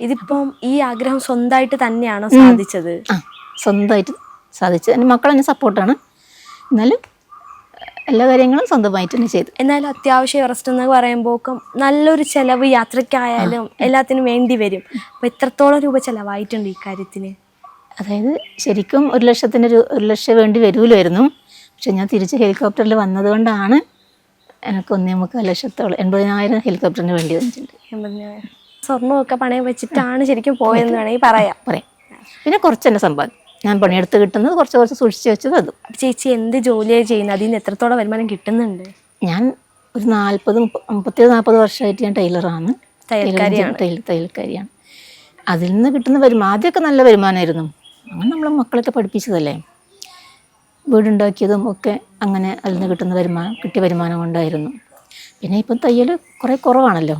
ഇതിപ്പം ഈ ആഗ്രഹം സ്വന്തമായിട്ട് തന്നെയാണോ സാധിച്ചത്? ആ സ്വന്തമായിട്ട് സാധിച്ചത്. എന്റെ മക്കൾ എന്നെ സപ്പോർട്ടാണ്. എന്നാലും എല്ലാ കാര്യങ്ങളും സ്വന്തമായിട്ട് തന്നെ ചെയ്തു. എന്നാലും അത്യാവശ്യം റെസ്റ്റ് എന്ന് പറയുമ്പോൾ നല്ലൊരു ചെലവ് യാത്രയ്ക്കായാലും എല്ലാത്തിനും വേണ്ടി വരും. അപ്പൊ എത്രത്തോളം രൂപ ചെലവായിട്ടുണ്ട് ഈ കാര്യത്തിന്? അതായത് ശരിക്കും ഒരു ലക്ഷത്തിന് ഒരു ഒരു ലക്ഷം വേണ്ടി വരുമല്ലായിരുന്നു പക്ഷെ ഞാൻ തിരിച്ച് ഹെലികോപ്റ്ററിൽ വന്നതുകൊണ്ടാണ് എനിക്ക് ഒന്നേ മുക്കാൽ ലക്ഷത്തോളം എൺപതിനായിരം ഹെലികോപ്റ്ററിന് വേണ്ടി വന്നിട്ടുണ്ട്. എൺപതിനായിരം. സ്വർണമൊക്കെ പണയം വെച്ചിട്ടാണ് ശരിക്കും പോയതെന്ന് വേണമെങ്കിൽ പറയാം. പറയാം. പിന്നെ കുറച്ച് സംഭവം സമ്പാദ്യം ഞാൻ പണിയെടുത്ത് കിട്ടുന്നത് കുറച്ച് കുറച്ച് സൂക്ഷിച്ച് വെച്ചത് അത്. ചേച്ചി എന്ത് ജോലിയാണ് ചെയ്യുന്നത്? അതിൽ നിന്ന് എത്രത്തോളം വരുമാനം കിട്ടുന്നുണ്ട്? ഞാൻ ഒരു നാൽപ്പത് മുപ്പത്തി നാൽപ്പത് വർഷമായിട്ട് ഞാൻ ടൈലറാണ്. തയ്യൽക്കാരിയാണ്. തയ്യൽക്കാരിയാണ്. അതിൽ നിന്ന് കിട്ടുന്ന വരുമാനം ആദ്യമൊക്കെ നല്ല വരുമാനമായിരുന്നു. അങ്ങനെ നമ്മളെ മക്കളൊക്കെ പഠിപ്പിച്ചതല്ലേ. വീടുണ്ടാക്കിയതും ഒക്കെ അങ്ങനെ അതിൽ നിന്ന് കിട്ടുന്ന വരുമാനം കിട്ടിയ വരുമാനം കൊണ്ടായിരുന്നു. പിന്നെ ഇപ്പം തയ്യൽ കുറേ കുറവാണല്ലോ.